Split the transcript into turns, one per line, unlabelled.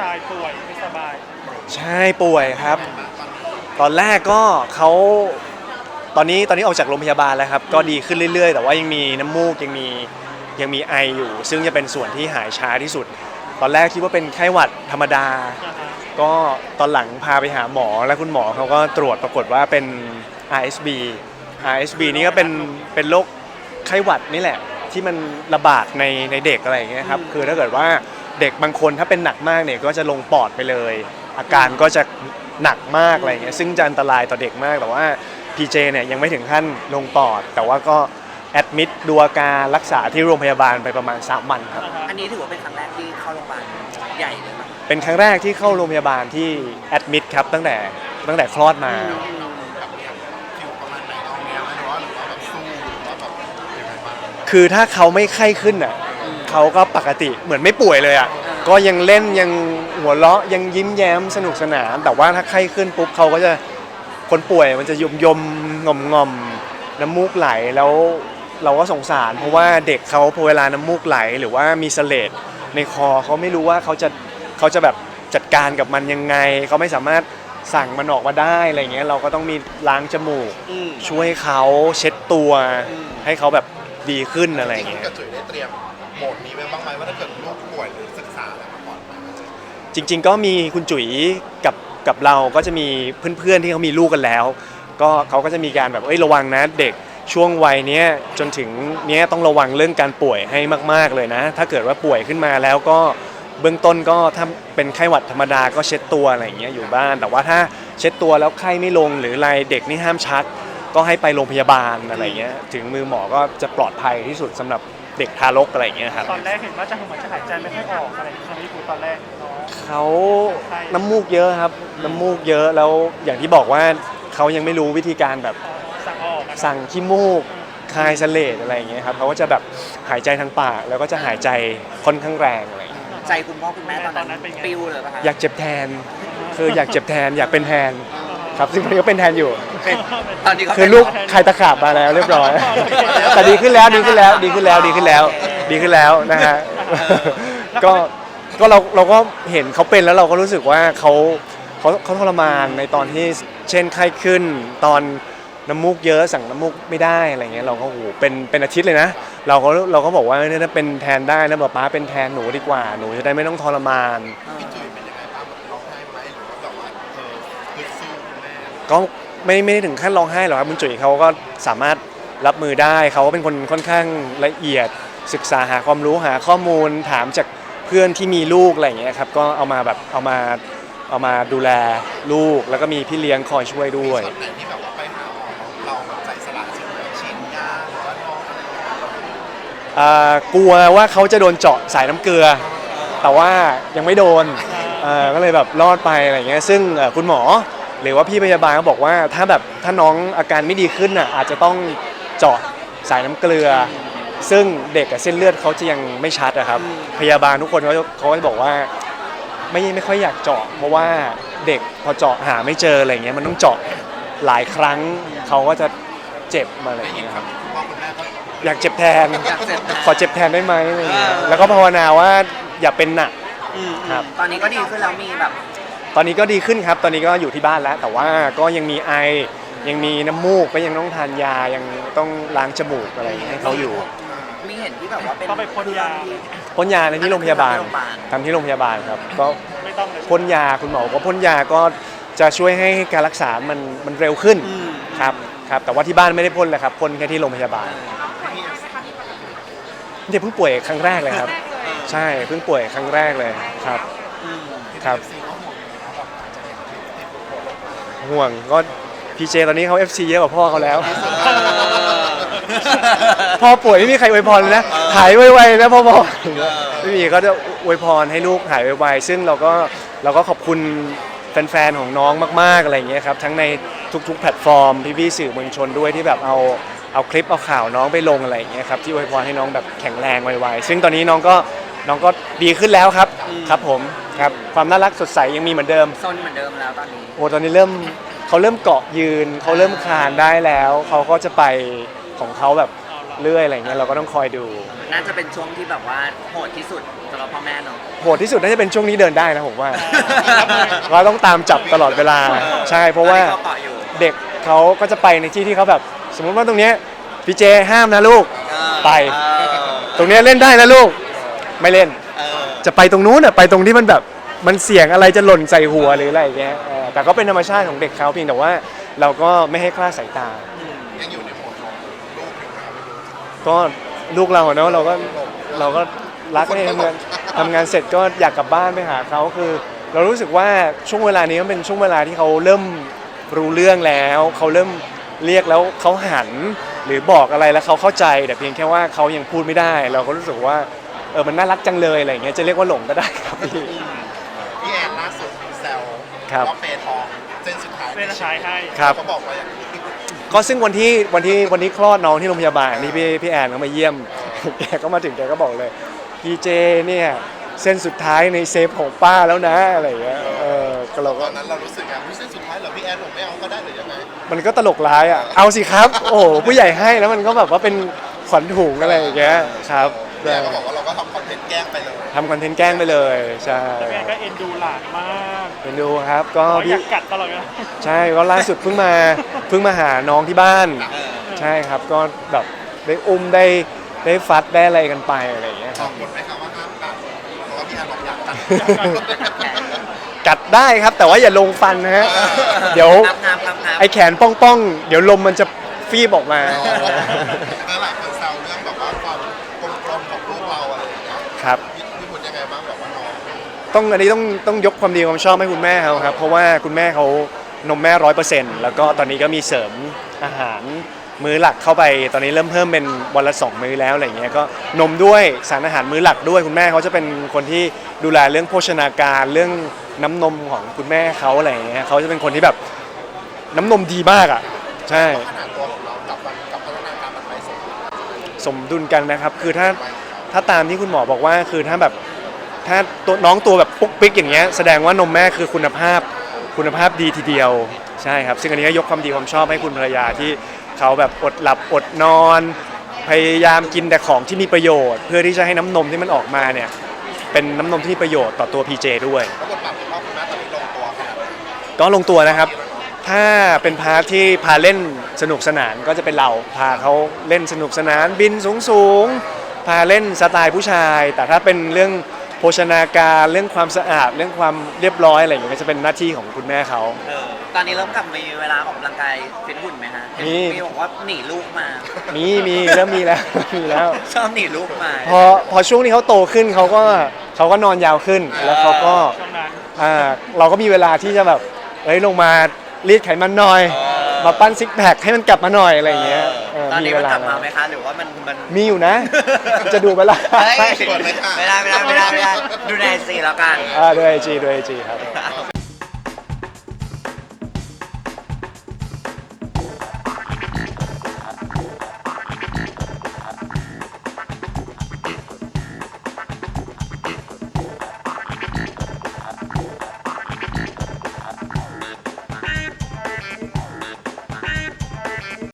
ชายป่วยไม่สบาย
ใช่ป่วยครับ ตอนแรกก็เขาตอนนี้ตอนนี้ออกจากโรงพยาบาลแล้วครับ ก็ดีขึ้นเรื่อย ๆ แต่ว่ายังมีน้ำมูกยังมียังมีไออยู่ ซึ่งจะเป็นส่วนที่หายช้าที่สุด ตอนแรกคิดว่าเป็นไข้หวัดธรรมดา ก็ตอนหลังพาไปหาหมอแล้วคุณหมอเขาก็ตรวจปรากฏว่าเป็น RSV RSV นี่ก็เป็นเป็นโรคไข้หวัดนี่แหละ ที่มันระบาดในในเด็กอะไรอย่างเงี้ยครับคือถ้าเกิดว่า เด็กบางคนถ้าเป็นหนักมากเนี่ยก็จะลงปอดไปเลย อาการก็จะหนักมากอะไรอย่างเงี้ยซึ่งจะอันตรายต่อเด็กมากแต่ว่า PJ เนี่ยยังไม่ถึงขั้นลงปอด แต่ว่าก็แอดมิดดูอาการรักษาที่โรงพยาบาลไปประมาณ 3 วันครับ
อันนี้ถือว่าเป็นครั้งแรกที่เข้าโรงพยาบาลใหญ่เลยมั้ง
เป็นครั้งแรกที่เข้าโรงพยาบาลที่แอดมิดครับตั้งแต่ตั้งแต่คลอดมา
ฟิวประมาณไหนเอาแนวไหมหรือว่าหรือว่าแบบสู้หรือว่าแบบยังไงบ้าง
คือถ้าเขาไม่ไข้ขึ้นอะ เขาก็ปกติเหมือนไม่ป่วยเลยอะก็ยังเล่นยังหัวเราะยังยิ้มแย้มสนุกสนาน แต่ว่าถ้าไข้ขึ้นปุ๊บเขาก็จะคนป่วยมันจะยมยมงอมงอมๆน้ำมูกไหลแล้วเราก็สงสาร เพราะว่าเด็กเขาพอเวลาน้ำมูกไหล หรือว่ามีเสลดในคอเขาไม่รู้ว่าเขาจะเขาจะแบบจัดการกับมันยังไง เขาไม่สามารถสั่งมันออกมาได้อะไรเงี้ยเราก็ต้องมีล้างจมูก
อืม
ช่วยเขาเช็ดตัว ให้เขาแบบดีขึ้นอะไรอย่าง
จริ
เงี้
ง
ย
ๆกับจุ๋ยได้เตรียม โหมดนี้ไว้บ้างไหมว่าถ้าเกิดลูกป่วยหรือศึกษาอะไรมาก่อนไหม
จริง ๆ ก็มีคุณจุ๋ยกับกับเราก็จะมีเพื่อนๆที่เขามีลูกกันแล้ว ก็เขาก็จะมีการแบบเอ้ยระวังนะเด็กช่วงวัยเนี้ยจนถึงเนี้ยต้องระวังเรื่องการป่วยให้มาก ๆเลยนะ ถ้าเกิดว่าป่วยขึ้นมาแล้วก็เบื้องต้นก็ถ้าเป็นไข้หวัดธรรมดาก็เช็ดตัวอะไรอย่างเงี้ยอยู่บ้าน แต่ว่าถ้าเช็ดตัวแล้วไข้ไม่ลงหรืออะไรเด็กนี่ห้ามชัก ก็ให้ไปโรงพยาบาลอะไรเงี้ยถึงมือหมอก็จะปลอดภัยที่สุดสำหรับ เด็กทารกอะไรอย่างเงี้ยครับ
ตอนแรกเห็นว่าจะเหมือนจะหายใจไม่ค่อยออกอะไรอย่างเงี้ยใช่ไหมพี่ปูตอนแรกเนาะ
เขาน้ำมูกเยอะครับ น้ำมูกเยอะแล้วอย่างที่บอกว่าเขายังไม่รู้วิธีการแบบ
สั่งออกอะเนอะ
สั่งขี้มูกคายเสลดอะไรอย่างเงี้ยครับเขาก็จะแบบหายใจทางปากแล้วก็จะหายใจค่อนข้างแรงอะไรอย่างเงี้ย
ใจคุณพ่อคุณแม่ตอนนั้นปิวเลยป่ะคะ
อยากเจ็บแทน คืออยากเจ็บแทนอยากเป็นแทน ครับซึ่งตอนนี้ก็เป็นแทนอยู่
เป็นตอนนี้เขา
คือ
เป็น
ลูกใครตะขาบมาแล้วเรียบร้อย แต่ดีขึ้นแล้วดีขึ้นแล้วดีขึ้นแล้วดีขึ้นแล้ว ดีขึ้นแล้วนะฮะก็ก็เราเราก็เห็นเขาเป็นแล้วเราก็รู้สึกว่าเขาเขาเขาทรมานในตอนที่เช่นไข้ขึ้น ตอนน้ำมูกเยอะสั่งน้ำมูกไม่ได้อะไรเงี้ยเราก็โอ้โหเป็นเป็นอาทิตย์เลยนะ เราก็เราก็บอกว่าเนี่ยถ้าเป็นแทนได้นะป๊าป๊าเป็นแทนหนูดีกว่าหนูจะได้ไม่ต้องทรมาน ก็ไม่ไม่ได้ถึงขั้นร้องไห้หรอกครับคุณจุ๋ยเขาก็สามารถรับมือได้เขาก็เป็นคนค่อนข้างละเอียดศึกษาหาความรู้หาข้อมูลถามจากเพื่อนที่มีลูกอะไรอย่างเงี้ยครับก็เอามาแบบเอามาเอามาดูแลลูกแล้วก็มีพี่เลี้ยงคอยช่วยด้วย
ช็อตไหนที่แบบว่าไปหาหมอเราแบบใจสลายชิ้นเลยฉีดยาหรือว่าน้องอะไรอย่างเงี้ย
อ่ากลัวว่าเขาจะโดนเจาะสายน้ำเกลือ แต่ว่ายังไม่โดนเอ่อก็เลยแบบรอดไปอะไรอย่างเงี้ยซึ่งเอ่อคุณหมอ หรือว่าพี่พยาบาลก็บอกว่าถ้าแบบถ้าน้องอาการไม่ดีขึ้นน่ะอาจจะต้องเจาะสายน้ำเกลือ ซึ่งเด็กกับเส้นเลือดเขาจะยังไม่ชัดอะครับ พยาบาลทุกคนเขาเขาก็จะบอกว่าไม่ไม่ค่อยอยากเจาะ เพราะว่าเด็กพอเจาะหาไม่เจออะไรเงี้ยมันต้องเจาะหลายครั้งเขาก็จะเจ็บมาอะไรอย่างเงี้ยครับ
คุณพ่อคุณแม่ก็
อยากเจ็บแทน
อยากเจ็บนะ
ขอเจ็บแทนได้ไหมอะไรอย่างเงี้ย
เออ
แล้วก็ภาวนาว่าอย่าเป็นหนัก
อืม
ครับ
ตอนนี้ก็ดีขึ้นแล้วมีแบบ
ตอนนี้ก็ดีขึ้นครับ ตอนนี้ก็อยู่ที่บ้านแล้ว แต่ว่าก็ยังมีไอ ยังมีน้ำมูกก็ยังต้องทานยา ยังต้องล้างจมูกอะไรอย่างเงี้ยให้เขาอยู่
มีเห็นที่แบบว่าเป็น
เขาไปพ่นยา
พ่นยาในที่โรงพยาบาล
โรงพยาบาล
ทำที่โรงพยาบาลครับ ก็
ไม่ต้องเลย
พ่นยาคุณหมอก็พ่นยาก็จะช่วยให้การรักษา มันมันเร็วขึ้น
อืม
ครับครับ แต่ว่าที่บ้านไม่ได้พ่นเลยครับพ่นแค่ที่โรงพยาบาลเด็กเพิ่งป่วยครั้งแรกเลยครับ ใช่เพิ่งป่วยครั้งแรกเลยครับ
อืม
ครับ ห่วงก็พีเจตอนนี้เขา FC เยอะกว่าพ่อเขาแล้ว พ่อป่วยไม่มีใครอวยพรเลยนะ หายไวๆนะพ่อบอกไม่มีก็จะอวยพรให้ลูกหายไวๆซึ่งเราก็เราก็ขอบคุณแฟนๆของน้องมากๆอะไรอย่างเงี้ยครับทั้งในทุกๆ แพลตฟอร์มพี่ๆสื่อมวลชนด้วยที่แบบเอาเอาคลิปเอาข่าวน้องไปลงอะไรอย่างเงี้ยครับที่อวยพรให้น้องแบบแข็งแรงไวๆซึ่งตอนนี้น้องก็ น้องก็ดีขึ้นแล้วครับครับผมครับความน่ารักสดใสยังมีเหมือนเดิม
โซนเหมือนเดิมแล้วตอนนี้
โอ้ตอนนี้เริ่มเขาเริ่มเกาะยืนเขาเริ่มคลานได้แล้ว เขาก็จะไปของเขาแบบเรื่อยอะไรเงี้ยเราก็ต้องคอยดู
น่าจะเป็นช่วงที่แบบว่าโหดที่สุดสำหรับพ่อแม่เนาะ
โหดที่สุดน่าจะเป็นช่วงนี้เดินได้นะผมว่า เราต้องตามจับตลอดเวลาใช่เพราะว่า
ตอนนี้ก็เกาะอยู่
เด็กเขาก็จะไปในที่ที่เขาแบบ สมมติว่าตรงเนี้ยพี่เจห้ามนะลูก
เออ
ไป
เออ
ตรงเนี้ยเล่นได้นะลูก ไม่เล่น
เออ
จะไปตรงนู้นอะไปตรงที่มันแบบมันเสี่ยงอะไรจะหล่นใส่หัวหรืออะไรอย่างเงี้ยเออแต่ก็เป็นธรรมชาติของเด็กเขาเพียงแต่ว่าเราก็ไม่ให้คลาดสายตา
ยังอยู่ในโหมดของลูกอยู่นะ
ก็ลูกเราอะเนาะเราก็เราก็รักให้ทำงานทำงานเสร็จก็อยากกลับบ้านไปหาเขาคือ เรารู้สึกว่าช่วงเวลานี้มันเป็นช่วงเวลาที่เขาเริ่มรู้เรื่องแล้วเขาเริ่มเรียกแล้วเขาหัน หรือบอกอะไรแล้วเขาเข้าใจ แต่เพียงแค่ว่าเขายังพูดไม่ได้ เราก็รู้สึกว่า เออมันน่ารักจังเลยอะไรอย่างเงี้ยจะเรียกว่าหลงก็ได้ครับพี่
พี่แอนล่าสุดแซว
ครับ
ว่าเปย์ทองเส้นสุดท้าย
เป็นชายให้
ครับ
เขาบอกว่าอย่างนี้
ก็ซึ่งวันที่วันที่วันที่คลอดน้องที่โรงพยาบาลนี่พี่พี่แอนก็มาเยี่ยม แกก็มาถึงแกก็บอกเลยพี่เจเนี่ยเส้นสุดท้ายในเซฟของป้าแล้วนะอะไรอย่างเงี้ยเออก็เรา
ต
ก็
อนนั้นเรารู้สึกไงอุ๊ยเส้นสุดท้ายเหรอพี่แอนผมไม่เอาก็ได้หรือยังไง
มันก็ตลกร้ายอะ เอาสิครับ โอ้โหผู้ใหญ่ให้แล้วมันก็แบบว่าเป็นขวัญถุงอะไรอย่างเงี้ยครับ
พี่ แอนก็บอกว่าเราก็ทำคอนเทนต์แกล้งไปเลย
ทำคอนเทนต์แกล้งไปเลยใช่
แต่แม่ก็เอ็นดูหลานมาก
เป็นดูครับก็
อ๋ออ
พี่
ยากกัดตลอดเลย
ใช่ก็ล่าสุดเพิ่งมาเพิ่งมาหาน้องที่บ้าน
เออ
ใช่ครับก็แบบได้อุ้มได้ได้ฟัดได้อะไรกันไปอะไรอย่างเงี้ย
บ
ค
อ
รับ
กหมดไหมครับว่าห้ามกัดเพราะว่าพี่แอนบอกอยากกัด
กัดได้ครับแต่ว่าอย่าลงฟันนะฮะเดี๋ยว
นับนับนับนับ
ไอแขนป้องๆ เดี๋ยวลมมันจะฟีบออกมา ครับ
พี่พี่บุญยังไงบ้างแบบว่าน้อง
ต้องอันนี้ต้องต้องยกความดีความชอบให้คุณแม่เขาครับ เพราะว่าคุณแม่เขานมแม่ร้อยเปอร์เซ็นต์แล้วก็ตอนนี้ก็มีเสริมอาหารมื้อหลักเข้าไปตอนนี้เริ่มเพิ่มเป็นวันละสองมื้อแล้วอะไรเงี้ยก็นมด้วยสารอาหารมื้อหลักด้วยคุณแม่เขาจะเป็นคนที่ดูแลเรื่องโภชนาการเรื่องน้ำนมของคุณแม่เขาอะไรเงี้ยเขาจะเป็นคนที่แบบน้ำนมดีมากอะใช่
ขนาดตัวของเรากับมันกับพัฒนาการมันไปสมดุล
สมดุลกันนะครับ คือถ้า
ไป
ถ้าตามที่คุณหมอบอกว่าคือถ้าแบบถ้าตัวน้องตัวแบบปุ๊กปิ๊กอย่างเงี้ยแสดงว่านมแม่คือคุณภาพคุณภาพดีทีเดียวใช่ครับ ซึ่งอันนี้ก็ยกความดีความชอบให้คุณภรรยาที่เขาแบบอดหลับอดนอน พยายามกินแต่ของที่มีประโยชน์ เพื่อที่จะให้น้ำนมที่มันออกมาเนี่ยเป็นน้ำนมที่มีประโยชน์ต่อตัว PJ ด้วย
แล้วบทบาทของพ่อคุณแม่ตอนนี้ลงตัวขนาดไหน
ก็ลงตัวนะครับ ถ้าเป็นพาร์ทที่พาเล่นสนุกสนานก็จะเป็นเราพาเขาเล่นสนุกสนานบินสูงสูงๆ พาเล่นสไตล์ผู้ชาย แต่ถ้าเป็นเรื่องโภชนาการเรื่องความสะอาดเรื่องความเรียบร้อยอะไรอย่างเงี้ยก็จะเป็นหน้าที่ของคุณแม่เขา
เออตอนนี้เริ่มกลับมีเวลาออกกำลังกายฟิตหุ่นไหมฮะเห็น
มี
มีบอกว่าหนีลูกมา
มีมีเริ่มมีแล้วมีแล้ว
ชอบหนีลูกมา
พอพอช่วงที่เขาโตขึ้นเขาก็เขาก็นอนยาวขึ้นแล้วเขาก็
ช่วงนั้น
อ่าเราก็มีเวลาที่จะแบบเอ้ยลงมารีดไขมันหน่อย มาปั้นซิกแพคให้มันกลับมาหน่อยอะไรอย่างเงี้ย เออ
ตอน
มี
นี้
เว
มัน
ลาก
ลับมา
แล้ว
ไหมคะหรือว่ามันมัน
มีอยู่นะ จะดูไปละ
เฮ้ยไม่ได้ไม่ได้ไม่ได้ไม่ได้ดูในซีแล้วกัน
อ่าด้วยไอจีด้วยไอจีครับ
โอเค